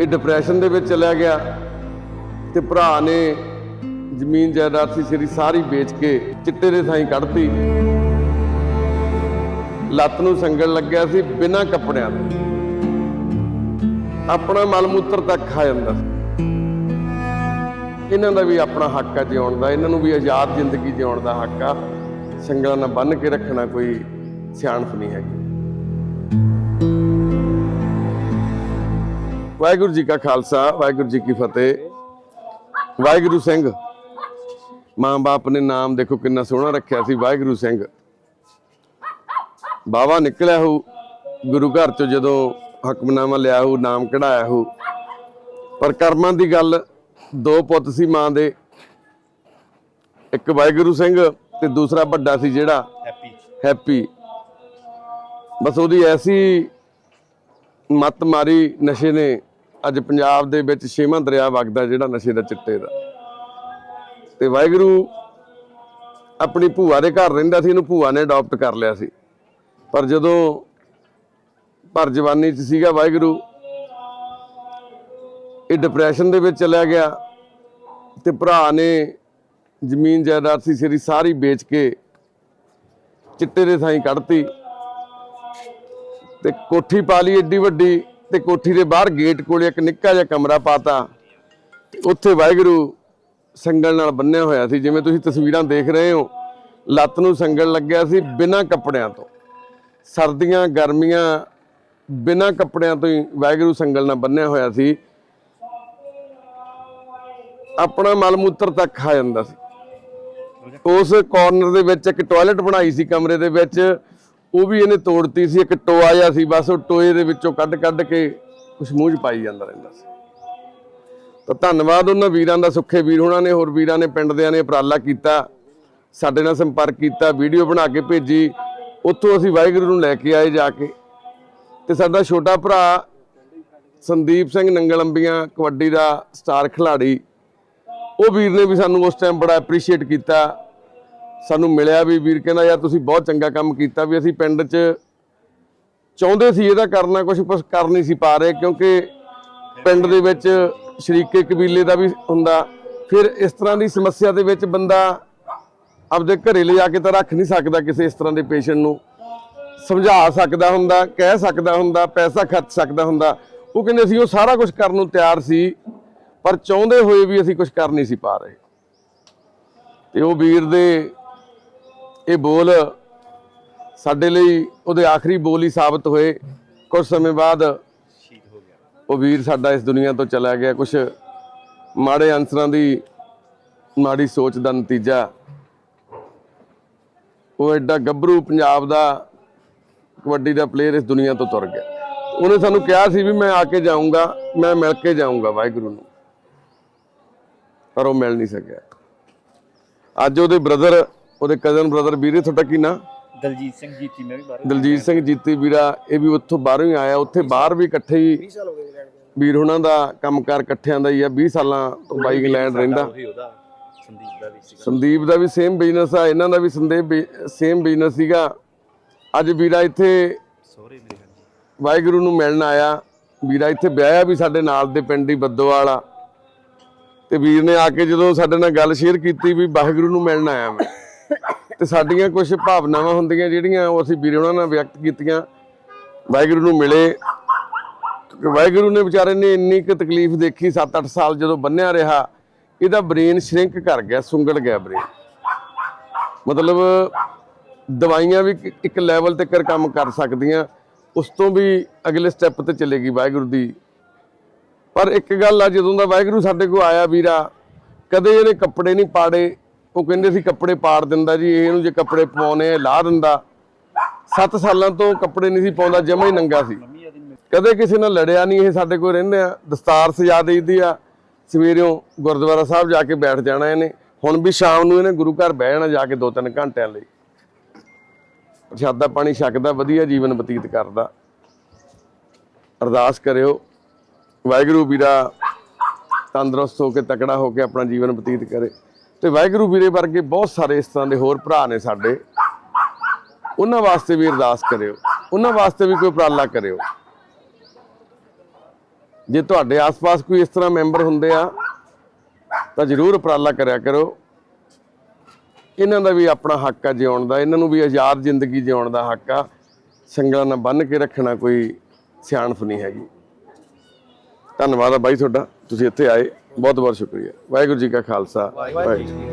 ਇਹ ਡਿਪਰੈਸ਼ਨ ਦੇ ਵਿੱਚ ਚਲਾ ਗਿਆ ਤੇ ਭਰਾ ਨੇ ਜ਼ਮੀਨ ਜਾਇਦਾਦ ਸੀ ਸਿਰੀ ਸਾਰੀ ਵੇਚ ਕੇ ਚਿੱਟੇ ਦੇ ਥਾਈ ਕੱਢਤੀ। ਲੱਤ ਨੂੰ ਸੰਗਲ ਲੱਗਿਆ ਸੀ ਬਿਨਾਂ ਕੱਪੜਿਆਂ ਦੇ ਆਪਣਾ ਮਲ ਮੂਤਰ ਤੱਕ ਖਾ ਜਾਂਦਾ ਸੀ। ਇਹਨਾਂ ਦਾ ਵੀ ਆਪਣਾ ਹੱਕ ਆ ਜਿਉਣ ਦਾ, ਇਹਨਾਂ ਨੂੰ ਵੀ ਆਜ਼ਾਦ ਜ਼ਿੰਦਗੀ ਜਿਉਣ ਦਾ ਹੱਕ ਆ। ਸੰਗਲਾਂ ਨਾਲ ਬੰਨ੍ਹ ਕੇ ਰੱਖਣਾ ਕੋਈ ਸਿਆਣਪ ਨਹੀਂ ਹੈਗੀ। ਵਾਹਿਗੁਰੂ ਜੀ ਕਾ ਖਾਲਸਾ ਵਾਹਿਗੁਰੂ ਜੀ ਕੀ ਫਤਿਹ। ਵਾਹਿਗੁਰੂ ਸਿੰਘ ਮਾਂ-ਬਾਪ ਨੇ ਨਾਮ ਦੇਖੋ ਕਿੰਨਾ ਸੋਹਣਾ ਰੱਖਿਆ ਸੀ ਵਾਹਿਗੁਰੂ ਸਿੰਘ। ਬਾਵਾ ਨਿਕਲਿਆ ਹੋ ਗੁਰੂ ਘਰ ਚੋਂ ਜਦੋਂ ਹਕਮਨਾਮਾ ਲਿਆ ਹੋ ਨਾਮ ਕਢਾਇਆ ਹੋ ਪਰ ਕਰਮਾਂ ਦੀ ਗੱਲ ਦੋ ਪੁੱਤ ਸੀ ਮਾਂ ਦੇ। ਇੱਕ ਵਾਹਿਗੁਰੂ ਸਿੰਘ ਤੇ ਦੂਸਰਾ ਵੱਡਾ ਸੀ ਜਿਹੜਾ? ਹੈਪੀ। ਹੈਪੀ। ਬਸ ਉਹਦੀ ਐਸੀ ਮੱਤ ਮਾਰੀ ਨਸ਼ੇ ਨੇ ਅੱਜ ਪੰਜਾਬ ਦੇ ਵਿੱਚ ਛੇਵਾਂ ਦਰਿਆ ਵਗਦਾ ਜਿਹੜਾ ਨਸ਼ੇ ਦਾ ਚਿੱਟੇ ਦਾ। ਤੇ ਵਾਹਿਗੁਰੂ ਆਪਣੀ ਭੂਆ ਦੇ ਘਰ ਰਹਿੰਦਾ ਸੀ, ਇਹਨੂੰ ਭੂਆ ਨੇ ਅਡਾਪਟ ਕਰ ਲਿਆ ਸੀ। ਪਰ ਜਦੋਂ ਭਰ ਜਵਾਨੀ ਚ ਸੀਗਾ ਵਾਹਿਗੁਰੂ, ਇਹ ਡਿਪਰੈਸ਼ਨ ਦੇ ਵਿੱਚ ਚਲਾ ਗਿਆ ਤੇ ਭਰਾ ਨੇ ਜ਼ਮੀਨ ਜਾਇਦਾਦ ਸੀ, ਸਿਰੀ ਸਾਰੀ ਵੇਚ ਕੇ ਚਿੱਟੇ ਦੇ ਥਾਈ ਕੱਢਤੀ ਤੇ ਕੋਠੀ ਪਾ ਲਈ ਏਡੀ ਵੱਡੀ। ਤੇ ਕੋਠੀ ਦੇ ਬਾਹਰ ਗੇਟ ਕੋਲੇ ਇੱਕ ਨਿੱਕਾ ਜਿਹਾ ਕਮਰਾ ਪਾਤਾ। ਤੇ ਉੱਥੇ ਵਾਹਿਗੁਰੂ ਸੰਗਲ ਨਾਲ ਬੰਨਿਆ ਹੋਇਆ ਸੀ, ਜਿਵੇਂ ਤੁਸੀਂ ਤਸਵੀਰਾਂ ਦੇਖ ਰਹੇ ਹੋ। ਲੱਤ ਨੂੰ ਸੰਗਲ ਲੱਗਿਆ ਸੀ ਬਿਨਾਂ ਕੱਪੜਿਆਂ ਤੋਂ। ਸਰਦੀਆਂ, ਗਰਮੀਆਂ ਬਿਨਾਂ ਕੱਪੜਿਆਂ ਤੋਂ ਹੀ ਵਾਹਿਗੁਰੂ ਸੰਗਲ ਨਾਲ ਬੰਨਿਆ ਹੋਇਆ ਸੀ। ਆਪਣਾ ਮਲ ਮੂਤਰ ਤੱਕ ਖਾ ਜਾਂਦਾ ਸੀ। ਉਸ ਕਾਰਨਰ ਦੇ ਵਿੱਚ ਇੱਕ ਟਾਇਲਟ ਬਣਾਈ ਸੀ ਕਮਰੇ ਦੇ ਵਿੱਚ। ਉਹ ਵੀ ਇਹਨੇ ਤੋੜਤੀ ਸੀ, ਇੱਕ ਟੋਆ ਜਿਹਾ ਸੀ, ਬਸ ਉਹ ਟੋਏ ਦੇ ਵਿੱਚੋਂ ਕੱਢ ਕੱਢ ਕੇ ਕੁਛ ਮੂੰਹ 'ਚ ਪਾਈ ਜਾਂਦਾ ਰਹਿੰਦਾ ਸੀ। ਤਾਂ ਧੰਨਵਾਦ ਉਹਨਾਂ ਵੀਰਾਂ ਦਾ, ਸੁੱਖੇ ਵੀਰ ਹੋਣਾ ਨੇ, ਹੋਰ ਵੀਰਾਂ ਨੇ, ਪਿੰਡ ਦਿਆਂ ਨੇ ਉਪਰਾਲਾ ਕੀਤਾ, ਸਾਡੇ ਨਾਲ ਸੰਪਰਕ ਕੀਤਾ, ਵੀਡੀਓ ਬਣਾ ਕੇ ਭੇਜੀ, ਉੱਥੋਂ ਅਸੀਂ ਵਾਹਿਗੁਰੂ ਨੂੰ ਲੈ ਕੇ ਆਏ ਜਾ ਕੇ। ਤੇ ਸਾਡਾ ਛੋਟਾ ਭਰਾ ਸੰਦੀਪ ਸਿੰਘ ਨੰਗਲੰਬੀਆਂ, ਕਬੱਡੀ ਦਾ ਸਟਾਰ ਖਿਡਾਰੀ, ਉਹ ਵੀਰ ਨੇ ਵੀ ਸਾਨੂੰ ਉਸ ਟਾਈਮ ਬੜਾ ਐਪਰੀਸ਼ੀਏਟ ਕੀਤਾ। ਸਾਨੂੰ ਮਿਲਿਆ ਵੀ ਵੀਰ ਕਹਿੰਦਾ, ਯਾਰ ਤੁਸੀਂ ਬਹੁਤ ਚੰਗਾ ਕੰਮ ਕੀਤਾ ਵੀ ਅਸੀਂ ਪਿੰਡ 'ਚ ਚਾਹੁੰਦੇ ਸੀ ਇਹਦਾ ਕਰਨਾ ਕੁਝ ਪਰ ਕਰ ਨਹੀਂ ਸੀ ਪਾ ਰਹੇ ਕਿਉਂਕਿ ਪਿੰਡ ਦੇ ਵਿੱਚ ਸ਼ਰੀਕੇ ਕਬੀਲੇ ਦਾ ਵੀ ਹੁੰਦਾ। ਫਿਰ ਇਸ ਤਰ੍ਹਾਂ ਦੀ ਸਮੱਸਿਆ ਦੇ ਵਿੱਚ ਬੰਦਾ ਆਪਦੇ ਘਰੇ ਲਿਜਾ ਕੇ ਤਾਂ ਰੱਖ ਨਹੀਂ ਸਕਦਾ ਕਿਸੇ ਇਸ ਤਰ੍ਹਾਂ ਦੇ ਪੇਸ਼ੈਂਟ ਨੂੰ। ਸਮਝਾ ਸਕਦਾ ਹੁੰਦਾ, ਕਹਿ ਸਕਦਾ ਹੁੰਦਾ, ਪੈਸਾ ਖਰਚ ਸਕਦਾ ਹੁੰਦਾ। ਉਹ ਕਹਿੰਦੇ ਸੀ, ਉਹ ਸਾਰਾ ਕੁਝ ਕਰਨ ਨੂੰ ਤਿਆਰ ਸੀ, ਪਰ ਚਾਹੁੰਦੇ ਹੋਏ ਵੀ ਅਸੀਂ ਕੁਝ ਕਰ ਨਹੀਂ ਸੀ ਪਾ ਰਹੇ। ਤੇ ਉਹ ਵੀਰ ਦੇ ਇਹ ਬੋਲ ਸਾਡੇ ਲਈ ਉਹਦੇ ਆਖਰੀ ਬੋਲ ਹੀ ਸਾਬਤ ਹੋਏ। ਕੁਝ ਸਮੇਂ ਬਾਅਦ ਹੋ ਗਿਆ ਉਹ ਵੀਰ ਸਾਡਾ ਇਸ ਦੁਨੀਆ ਤੋਂ ਚਲਾ ਗਿਆ। ਕੁਝ ਮਾੜੇ ਅਨਸਰਾਂ ਦੀ ਮਾੜੀ ਸੋਚ ਦਾ ਨਤੀਜਾ। ਉਹ ਐਡਾ ਗੱਭਰੂ ਪੰਜਾਬ ਦਾ ਕਬੱਡੀ ਦਾ ਪਲੇਅਰ ਇਸ ਦੁਨੀਆ ਤੋਂ ਤੁਰ ਗਿਆ। ਉਹਨੇ ਸਾਨੂੰ ਕਿਹਾ ਸੀ ਵੀ ਮੈਂ ਆ ਕੇ ਜਾਊਂਗਾ, ਮੈਂ ਮਿਲ ਕੇ ਜਾਊਂਗਾ ਵਾਹਿਗੁਰੂ ਨੂੰ। ਪਰ ਉਹ ਮਿਲ ਨਹੀਂ ਸਕਿਆ। ਅੱਜ ਉਹਦੇ ਬ੍ਰਦਰ ਉਹਦੇ ਕਜ਼ਨ ਬ੍ਰਦਰ ਵੀਰੇ ਤੁਹਾਡਾ ਕੀ ਨਾਂ? ਦਲਜੀਤ ਸਿੰਘ ਜੀਤੀ ਮੈਂ ਵੀ ਬਾਹਰ ਦਲਜੀਤ ਸਿੰਘ ਜੀਤੀ ਵੀਰਾ ਇਹ ਵੀ ਉੱਥੋਂ ਬਾਹਰੋਂ ਹੀ ਆਇਆ ਉੱਥੇ ਬਾਹਰ ਵੀ ਇਕੱਠੇ ਹੀ ਵੀਰ ਹੁਣਾਂ ਦਾ ਕੰਮਕਾਰ ਇਕੱਠਿਆਂ ਦਾ ਹੀ ਆ 20 ਸਾਲਾਂ ਤੋਂ ਬਾਈ ਇੰਗਲੈਂਡ ਰਹਿੰਦਾ। ਉਹੀ ਉਹਦਾ ਸੰਦੀਪ ਦਾ ਵੀ ਸੀਗਾ। ਸੰਦੀਪ ਦਾ ਵੀ ਸੇਮ ਬਿਜ਼ਨਸ ਆ ਇਹਨਾਂ ਦਾ ਵੀ ਸੰਦੀਪ ਸੇਮ ਬਿਜ਼ਨਸ ਸੀਗਾ। ਅੱਜ ਵੀਰਾ ਇੱਥੇ ਸੋਹਰੇ ਮੇਰੇ ਵਾਹਿਗੁਰੂ ਨੂੰ ਮਿਲਣ ਆਇਆ। ਵੀਰਾ ਇੱਥੇ ਵਿਆਹਿਆ ਵੀ ਸਾਡੇ ਨਾਲ ਦੇ ਪਿੰਡ ਹੀ ਬੱਦੋਵਾਲ ਆ। ਤੇ ਵੀਰ ਨੇ ਆ ਕੇ ਜਦੋਂ ਸਾਡੇ ਨਾਲ ਗੱਲ ਸ਼ੇਅਰ ਕੀਤੀ ਵੀ ਵਾਹਿਗੁਰੂ ਨੂੰ ਮਿਲਣ ਆਇਆ ਮੈਂ। ਤੇ ਸਾਡੀਆਂ ਕੁਝ ਭਾਵਨਾਵਾਂ ਹੁੰਦੀਆਂ ਜਿਹੜੀਆਂ ਉਹ ਅਸੀਂ ਵੀਰੇ ਉਹਨਾਂ ਨਾਲ ਵਿਅਕਤ ਕੀਤੀਆਂ। ਵਾਹਿਗੁਰੂ ਨੂੰ ਮਿਲੇ। ਵਾਹਿਗੁਰੂ ਨੇ ਵਿਚਾਰੇ ਨੇ ਇੰਨੀ ਕੁ ਤਕਲੀਫ ਦੇਖੀ 7-8 ਸਾਲ ਜਦੋਂ ਬੰਨਿਆ ਰਿਹਾ, ਇਹਦਾ ਬ੍ਰੇਨ ਸ਼ਰਿੰਕ ਕਰ ਗਿਆ, ਸੁੰਗੜ ਗਿਆ ਬ੍ਰੇਨ। ਮਤਲਬ ਦਵਾਈਆਂ ਵੀ ਇੱਕ- ਇੱਕ ਲੈਵਲ ਤੱਕ ਕੰਮ ਕਰ ਸਕਦੀਆਂ। ਉਸ ਤੋਂ ਵੀ ਅਗਲੇ ਸਟੈਪ ਤੇ ਚਲੇਗੀ ਵਾਹਿਗੁਰੂ ਦੀ। ਪਰ ਇੱਕ ਗੱਲ ਆ, ਜਦੋਂ ਦਾ ਵਾਹਿਗੁਰੂ ਸਾਡੇ ਕੋਲ ਆਇਆ ਵੀਰਾ, ਕਦੇ ਇਹਨੇ ਕੱਪੜੇ ਨਹੀਂ ਪਾੜੇ ਉਹ ਕਹਿੰਦੇ ਸੀ ਕੱਪੜੇ ਪਾੜ ਦਿੰਦਾ ਜੀ, ਇਹਨੂੰ ਜੇ ਕੱਪੜੇ ਪਾਉਣੇ ਆ ਲਾ ਦਿੰਦਾ। 7 ਸਾਲਾਂ ਤੋਂ ਕੱਪੜੇ ਨਹੀਂ ਸੀ ਪਾਉਂਦਾ, ਜਮਾ ਹੀ ਨੰਗਾ ਸੀ। ਕਦੇ ਕਿਸੇ ਨਾਲ ਲੜਿਆ ਨਹੀਂ, ਇਹ ਸਾਡੇ ਕੋਲ ਰਹਿੰਦੇ ਆ। ਦਸਤਾਰ ਸਜਾ ਦੇਈਦੀ ਆ। ਸਵੇਰਿਓਂ ਗੁਰਦੁਆਰਾ ਸਾਹਿਬ ਜਾ ਕੇ ਬੈਠ ਜਾਣਾ ਇਹਨੇ। ਹੁਣ ਵੀ ਸ਼ਾਮ ਨੂੰ ਇਹਨੇ ਗੁਰੂ ਘਰ ਬਹਿ ਜਾਣਾ ਜਾ ਕੇ 2-3 ਘੰਟਿਆਂ ਲਈ। ਪ੍ਰਸ਼ਾਦਾ ਪਾਣੀ ਛਕਦਾ, ਵਧੀਆ ਜੀਵਨ ਬਤੀਤ ਕਰਦਾ। ਅਰਦਾਸ ਕਰਿਓ। ਵਾਹਿਗੁਰੂ ਵੀਰਾ, ਤੰਦਰੁਸਤ ਹੋ ਕੇ ਤਕੜਾ ਹੋ ਕੇ ਆਪਣਾ ਜੀਵਨ ਬਤੀਤ ਕਰੇ। ਤੇ ਵਾਹਿਗੁਰੂ ਵੀਰੇ ਵਰਗੇ ਬਹੁਤ ਸਾਰੇ ਇਸ ਤਰ੍ਹਾਂ ਦੇ ਹੋਰ ਭਰਾ ਨੇ ਸਾਡੇ। ਉਹਨਾਂ ਵਾਸਤੇ ਵੀ ਅਰਦਾਸ ਕਰਿਓ। ਉਹਨਾਂ ਵਾਸਤੇ ਵੀ ਕੋਈ ਉਪਰਾਲਾ ਕਰਿਓ। ਜੇ ਤੁਹਾਡੇ ਆਸ-ਪਾਸ ਕੋਈ ਇਸ ਤਰ੍ਹਾਂ ਮੈਂਬਰ ਹੁੰਦੇ ਆ, ਤਾਂ ਜ਼ਰੂਰ ਉਪਰਾਲਾ ਕਰਿਆ ਕਰੋ। ਇਹਨਾਂ ਦਾ ਵੀ ਆਪਣਾ ਹੱਕ ਆ ਜਿਉਣ ਦਾ। ਇਹਨਾਂ ਨੂੰ ਵੀ ਆਜ਼ਾਦ ਜ਼ਿੰਦਗੀ ਜਿਉਣ ਦਾ ਹੱਕ ਆ। ਸੰਗਲਾਂ ਨਾਲ ਬੰਨ੍ਹ ਕੇ ਰੱਖਣਾ ਕੋਈ ਸਿਆਣਪ ਨਹੀਂ ਹੈਗੀ। ਧੰਨਵਾਦ ਆ ਬਾਈ ਤੁਹਾਡਾ। ਤੁਸੀਂ ਇੱਥੇ ਆਏ। ਬਹੁਤ ਬਹੁਤ ਸ਼ੁਕਰੀਆ। ਵਾਹਿਗੁਰੂ ਜੀ ਕਾ ਖਾਲਸਾ। ਵਾਹਿਗੁਰੂ ਜੀ